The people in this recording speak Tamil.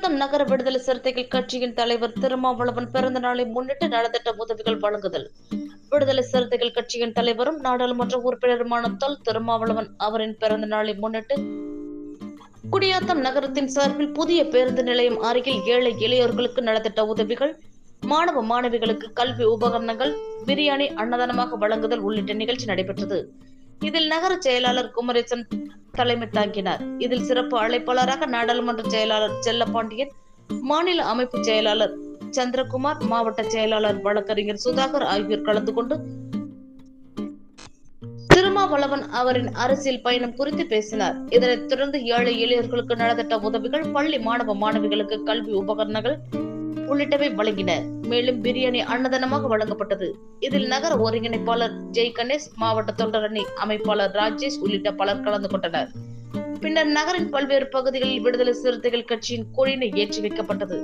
குடியாத்தம் நகர விடுதலை சிறுத்தைகள் கட்சியின் தலைவர் திருமாவளவன் பிறந்த நாளை முன்னிட்டு நலத்திட்ட உதவிகள் வழங்குதல். விடுதலை சிறுத்தைகள் கட்சியின் தலைவரும் நாடாளுமன்ற உறுப்பினருமான தொல் திருமாவளவன் அவரின் பிறந்த நாளை முன்னிட்டு குடியாத்தம் நகரத்தின் சார்பில் புதிய பேருந்து நிலையம் அருகில் ஏழை இளையோர்களுக்கு நலத்திட்ட உதவிகள் மாணவ மாணவிகளுக்கு கல்வி உபகரணங்கள் பிரியாணி அன்னதானமாக வழங்குதல் உள்ளிட்ட நிகழ்ச்சி நடைபெற்றது. இதில் நகர செயலாளர் குமரேசன் தலைமை தாங்கினார் இதில் சிறப்பு அழைப்பாளராக நாடாளுமன்ற செயலாளர் செல்லப்பாண்டியன் மாநில அமைப்பு செயலாளர் சந்திரகுமார் மாவட்ட செயலாளர் வழக்கறிஞர் சுதாகர் ஆகியோர் கலந்து கொண்டு திருமாவளவன் அவரின் அரசியல் பயணம் குறித்து பேசினார். இதனைத் தொடர்ந்து ஏழை எளியர்களுக்கு நலத்திட்ட உதவிகள் பள்ளி மாணவ மாணவிகளுக்கு கல்வி உபகரணங்கள் உள்ளிட்டவை வழங்கினர் மேலும் பிரியாணி அன்னதானமாக வழங்கப்பட்டது. இதில் நகர ஒருங்கிணைப்பாளர் ஜெய் கணேஷ் மாவட்ட தொண்டரணி அமைப்பாளர் ராஜேஷ் உள்ளிட்ட பலர் கலந்து கொண்டனர். பின்னர் நகரின் பல்வேறு பகுதிகளில் விடுதலை சிறுத்தைகள் கட்சியின் கொடியினை ஏற்றி வைக்கப்பட்டது.